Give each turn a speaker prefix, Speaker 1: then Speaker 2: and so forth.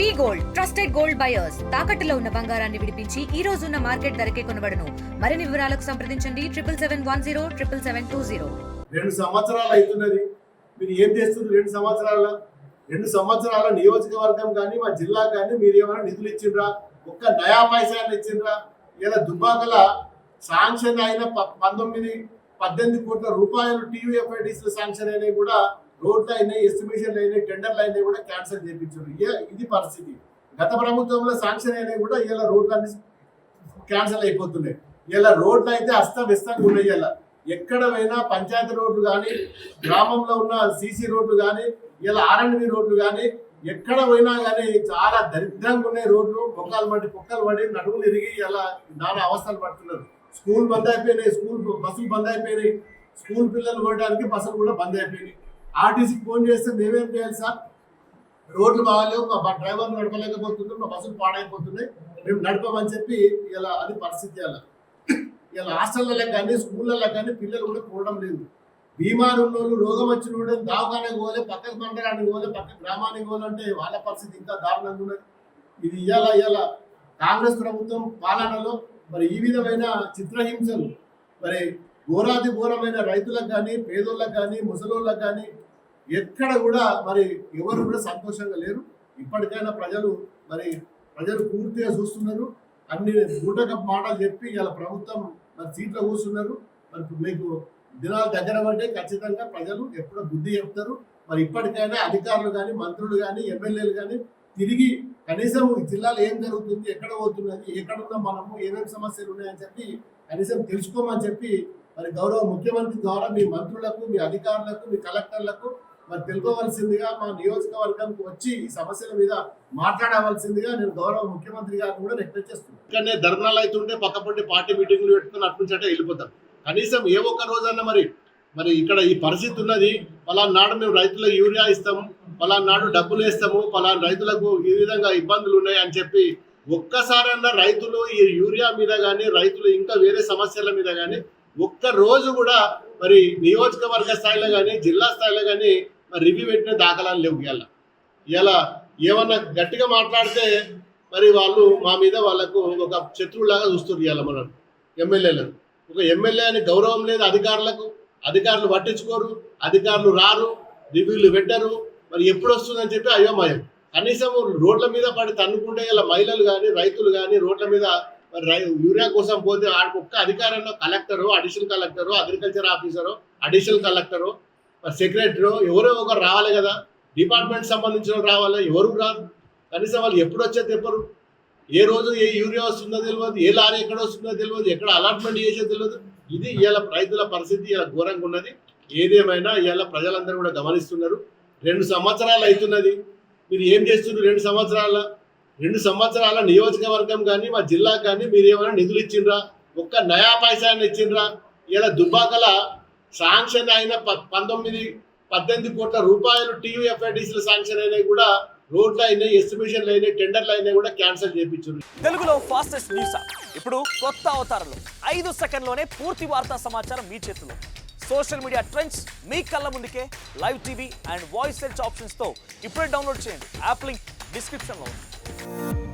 Speaker 1: V gold trusted gold buyers. తాకట్టులో ఉన్న బంగారాన్ని విడిపించి ఈ రోజు ఉన్న మార్కెట్ ధరకే కొనబడను. మరిన్ని వివరాలకు సంప్రదించండి. Triple seven one zero triple seven two zero.
Speaker 2: రెండు సంవత్సరాలు అవుతున్నది. మీరు ఏం చేస్తున్నారు రెండు సంవత్సరాల రెండు సంవత్సరాల నియోజకవర్గం కానీ మా జిల్లా కానీ మీరు ఏమైనా నిధులు ఇచ్చిండ్రా? ఒక్క నయా పైసాన్ని ఇచ్చిండ్రా? లేదా దుబ్బాకల శాంక్షన్ అయిన ప- పంతొమ్మిది పద్దెనిమిది కోట్ల రూపాయలు టీవీఎఫ్ఐడిస్లు శాంక్షన్ అయినాయి కూడా రోడ్లు అయినాయి ఎస్టిమేషన్లు అయినాయి టెండర్లు అయినాయి కూడా క్యాన్సిల్ చేయించారు. ఇది పరిస్థితి. గత ప్రభుత్వంలో శాంక్షన్ అయినాయి కూడా ఇలా రోడ్లన్నీ క్యాన్సిల్ అయిపోతున్నాయి. ఇలా రోడ్లు అయితే అస్తవ్యస్తంగా ఉన్నాయి ఇలా ఎక్కడ పోయినా పంచాయతీ రోడ్లు కానీ గ్రామంలో ఉన్న సీసీ రోడ్లు కానీ ఇలా ఆర్ఎండ్బి రోడ్లు కానీ ఎక్కడ పోయినా కానీ చాలా దరిద్రంగా ఉన్నాయి రోడ్లు. బొక్కలు పడి పొక్కలు పడి నడుములు ఇరిగి ఇలా నానా అవస్థలు పడుతున్నారు. స్కూల్ బంద్ అయిపోయినాయి స్కూల్ బస్సులు బంద్ అయిపోయినాయి. స్కూల్ పిల్లలు పోయడానికి బస్సులు కూడా బంద్ అయిపోయినాయి. ఆర్టీసీకి ఫోన్ చేస్తే మేమేం చేయాలి సార్? రోడ్లు బాగాలేవు మా డ్రైవర్ నడపలేకపోతున్నాం మా బస్సులు పాడైపోతున్నాయి మేము నడపమని చెప్పి ఇలా అది పరిస్థితి అలా. ఇలా హాస్టల్లో కానీ స్కూళ్ళల్లో కానీ పిల్లలు కూడా పోవడం లేదు. బీమారు ఉన్నోళ్ళు రోగం వచ్చిన వాళ్ళు దవాఖానకి పోలే పక్కకు మండలానికి పోలే పక్క గ్రామానికి పోలంటే వాళ్ళ పరిస్థితి ఇంకా దారుణంగా ఉన్నది. ఇది ఇవాళ ఇవాళ కాంగ్రెస్ ప్రభుత్వం పాలనలో మరి ఈ విధమైన చిత్రహింసలు మరి ఘోరాది ఘోరమైన రైతులకు కానీ పేదోళ్ళకు కానీ ముసలోళ్ళకు కానీ ఎక్కడ కూడా మరి ఎవరు కూడా సంతోషంగా లేరు. ఇప్పటికైనా ప్రజలు మరి ప్రజలు పూర్తిగా చూస్తున్నారు. అన్ని బూటక మాటలు చెప్పి ఇలా ప్రభుత్వం మరి సీట్లో కూర్చున్నారు. మరి మీకు దినాలు దగ్గర పడితే ఖచ్చితంగా ప్రజలు ఎప్పుడో బుద్ధి చెప్తారు. మరి ఇప్పటికైనా అధికారులు కానీ మంత్రులు కానీ ఎమ్మెల్యేలు కానీ తిరిగి కనీసం జిల్లాలో ఏం జరుగుతుంది ఎక్కడ పోతున్నది ఎక్కడ ఉన్నాం మనము ఏమేమి సమస్యలు ఉన్నాయని చెప్పి కనీసం తెలుసుకోమని చెప్పి మరి గౌరవ ముఖ్యమంత్రి ద్వారా మీ మంత్రులకు మీ అధికారులకు మీ కలెక్టర్లకు మరి తెలుపవలసిందిగా మా నియోజకవర్గంకి వచ్చి ఈ సమస్యల మీద మాట్లాడవలసిందిగా నేను గౌరవ ముఖ్యమంత్రి గారిని కూడా రిక్వెస్ట్ చేస్తున్నాను. ఇక్కడనే ధర్నాలు అవుతుంటే పక్కపొంటి పార్టీ మీటింగ్లు పెట్టుకుని అట్నుంచటే వెళ్ళిపోతాం కనీసం ఏ ఒక్క రోజన్నా మరి మరి ఇక్కడ ఈ పరిస్థితి ఉన్నది పలానా నాడు మేము రైతులకు యూరియా ఇస్తాము పలానా నాడు డబ్బులు వేస్తాము పలానా రైతులకు ఈ విధంగా ఇబ్బందులు ఉన్నాయి అని చెప్పి ఒక్కసారన్నా రైతులు ఈ యూరియా మీద కానీ రైతులు ఇంకా వేరే సమస్యల మీద కానీ ఒక్క రోజు కూడా మరి నియోజకవర్గ స్థాయిలో కానీ జిల్లా స్థాయిలో కానీ మరి రివ్యూ పెట్టిన దాఖలాలు లేవు ఇవాళ ఇలా ఏమన్నా గట్టిగా మాట్లాడితే మరి వాళ్ళు మా మీద వాళ్ళకు ఒక శత్రువులాగా చూస్తారు ఇవాళ మనం ఎమ్మెల్యేలను ఒక ఎమ్మెల్యే అని గౌరవం లేదు అధికారులకు. అధికారులు పట్టించుకోరు అధికారులు రారు రివ్యూలు పెట్టరు. మరి ఎప్పుడు వస్తుందని చెప్పి అయోమయం. కనీసం రోడ్ల మీద పడి తన్నుకుంటే ఇలా మహిళలు కానీ రైతులు కానీ రోడ్ల మీద యూరియా కోసం పోతే ఆడికి ఒక్క అధికారంలో collector additional collector agriculture officer additional collector secretary ఎవరో ఒకరు రావాలి కదా. డిపార్ట్మెంట్ సంబంధించిన రావాలి? ఎవరు రాదు కనీసం వాళ్ళు ఎప్పుడు వచ్చేది చెప్పరు ఏ రోజు ఏ యూరియా వస్తుందో తెలియదు ఏ లారీ ఎక్కడ వస్తుందో తెలియదు ఎక్కడ అలాట్మెంట్ చేసే తెలియదు ఇది ఇవాళ రైతుల పరిస్థితి ఇలా ఘోరంగా ఉన్నది. ఏదేమైనా ఇవాళ ప్రజలందరూ కూడా గమనిస్తున్నారు. రెండు సంవత్సరాలు అవుతున్నది. మీరు ఏం చేస్తున్నారు రెండు సంవత్సరాల రెండు సంవత్సరాల నియోజకవర్గం కానీ మా జిల్లా కానీ మీరు ఏమైనా నిధులు ఇచ్చిండ్రా? ఒక్క నయా పైసాన్ని ఇచ్చిండ్రా? ఇలా దుబ్బాకల శాంక్షన్ అయిన ప- పంతొమ్మిది పద్దెనిమిది కోట్ల రూపాయలు టీవీఎఫ్ఐడిసిలు శాంక్షన్ అయినాయి కూడా రోడ్లు అయినాయి ఎస్టిమేషన్లు అయినాయి టెండర్లు అయినాయి కూడా క్యాన్సిల్ చేయించారు
Speaker 3: తెలుగులో ఫాస్టెస్ట్ న్యూస్? ఇప్పుడు కొత్త అవతారంలో. ఐదు సెకండ్లోనే పూర్తి వార్తా సమాచారం మీ చేతిలో. సోషల్ మీడియా ట్రెండ్స్ మీ కళ్ళ ముందుకే. Live TV and voice search ఆప్షన్స్తో ఇప్పుడే డౌన్లోడ్ చేయండి. యాప్ లింక్ డిస్క్రిప్షన్లో ఉంది. Thank you.